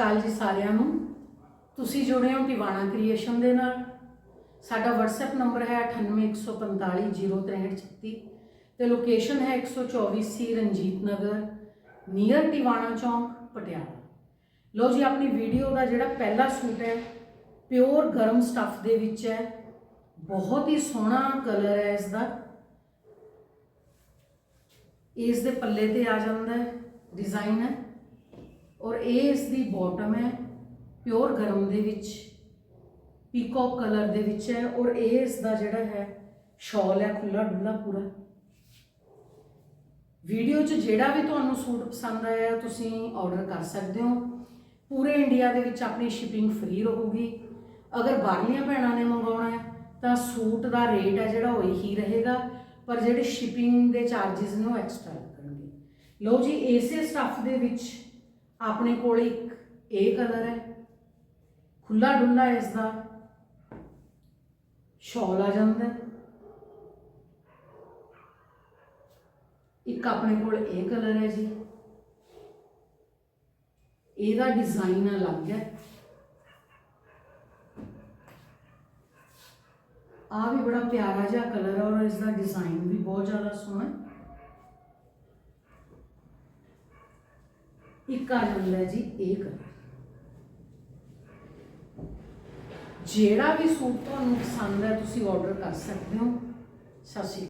ਅਕਾਲ ਜੀ ਸਾਰਿਆਂ ਨੂੰ। ਤੁਸੀਂ ਜੁੜੇ ਹੋ ਟਿਵਾਣਾ ਕ੍ਰੀਏਸ਼ਨ ਦੇ ਨਾਲ। ਸਾਡਾ WhatsApp ਨੰਬਰ ਹੈ 9815506336 ਤੇ ਲੋਕੇਸ਼ਨ ਹੈ 124 ਸੀ ਰਣਜੀਤ ਨਗਰ ਨੀਅਰ ਟਿਵਾਣਾ ਚੌਂਕ, ਪਟਿਆਲਾ। ਲੋ ਜੀ, ਆਪਣੀ ਵੀਡੀਓ ਦਾ ਜਿਹੜਾ ਪਹਿਲਾ ਸੂਟ ਹੈ ਪਿਓਰ ਗਰਮ ਸਟੱਫ ਦੇ ਵਿੱਚ ਹੈ। ਬਹੁਤ ਹੀ ਸੋਹਣਾ ਕਲਰ ਹੈ ਇਸ ਦਾ ਇਸ ਦੇ ਪੱਲੇ ਤੇ ਆ ਜਾਂਦਾ ਹੈ ਡਿਜ਼ਾਈਨ ਹੈ। ਔਰ ਇਹ ਇਸ ਦੀ ਬਾਟਮ ਹੈ ਪਿਓਰ ਗਰਮ ਦੇ ਵਿੱਚ ਪੀਕੌਕ ਕਲਰ ਦੇ ਵਿੱਚ ਹੈ ਔਰ ਇਹ ਇਸ ਦਾ ਜਿਹੜਾ ਹੈ ਸ਼ਾਲ ਹੈ ਖੁੱਲਾ ਡੁੱਲਾ ਪੂਰਾ। ਵੀਡੀਓ 'ਚ ਜਿਹੜਾ ਵੀ ਤੁਹਾਨੂੰ ਸੂਟ ਪਸੰਦ ਆਇਆ, ਤੁਸੀਂ ਆਰਡਰ ਕਰ ਸਕਦੇ ਹੋ। ਪੂਰੇ ਇੰਡੀਆ ਦੇ ਵਿੱਚ ਆਪਣੀ ਸ਼ਿਪਿੰਗ ਫ੍ਰੀ ਰਹੂਗੀ। ਅਗਰ ਬਾਹਰਲੀਆਂ ਭੈਣਾਂ ਨੇ ਮੰਗਾਉਣਾ ਹੈ, ਤਾਂ ਸੂਟ ਦਾ ਰੇਟ ਹੈ ਜਿਹੜਾ ਉਹ ਹੀ ਰਹੇਗਾ, ਪਰ ਜਿਹੜੇ ਸ਼ਿਪਿੰਗ ਦੇ ਚਾਰजेस ਨੇ ਉਹ ਐਕਸਟਰਾ ਲੱਗਣਗੇ ਲਓ ਜੀ, ਇਸੇ ਸਟੱਫ ਦੇ ਵਿੱਚ ਆਪਣੇ ਕੋਲ ਇੱਕ ਇਹ ਕਲਰ ਹੈ। ਖੁੱਲਾ ਡੁੱਲਾ ਇਸ ਦਾ ਸ਼ਾਲ ਆ ਜਾਂਦਾ ਇੱਕ ਆਪਣੇ ਕੋਲ ਇਹ ਕਲਰ ਹੈ ਜੀ। ਇਹਦਾ ਡਿਜ਼ਾਈਨ ਅਲੱਗ ਹੈ। ਆ ਵੀ ਬੜਾ ਪਿਆਰਾ ਜਿਹਾ ਕਲਰ ਹੈ ਔਰ ਇਸ ਦਾ ਡਿਜ਼ਾਈਨ ਵੀ ਬਹੁਤ ਜ਼ਿਆਦਾ ਸੋਹਣਾ ਹੈ। ਇੱਕ ਆ ਜਾਂਦਾ ਜੀ, ਇਹ ਕਲਰ ਜਿਹੜਾ ਵੀ ਸੂਟ ਤੁਹਾਨੂੰ ਪਸੰਦ ਹੈ, ਤੁਸੀਂ ਆਰਡਰ ਕਰ ਸਕਦੇ ਹੋ। ਸਤਿ ਸ਼੍ਰੀ ਅਕਾਲ।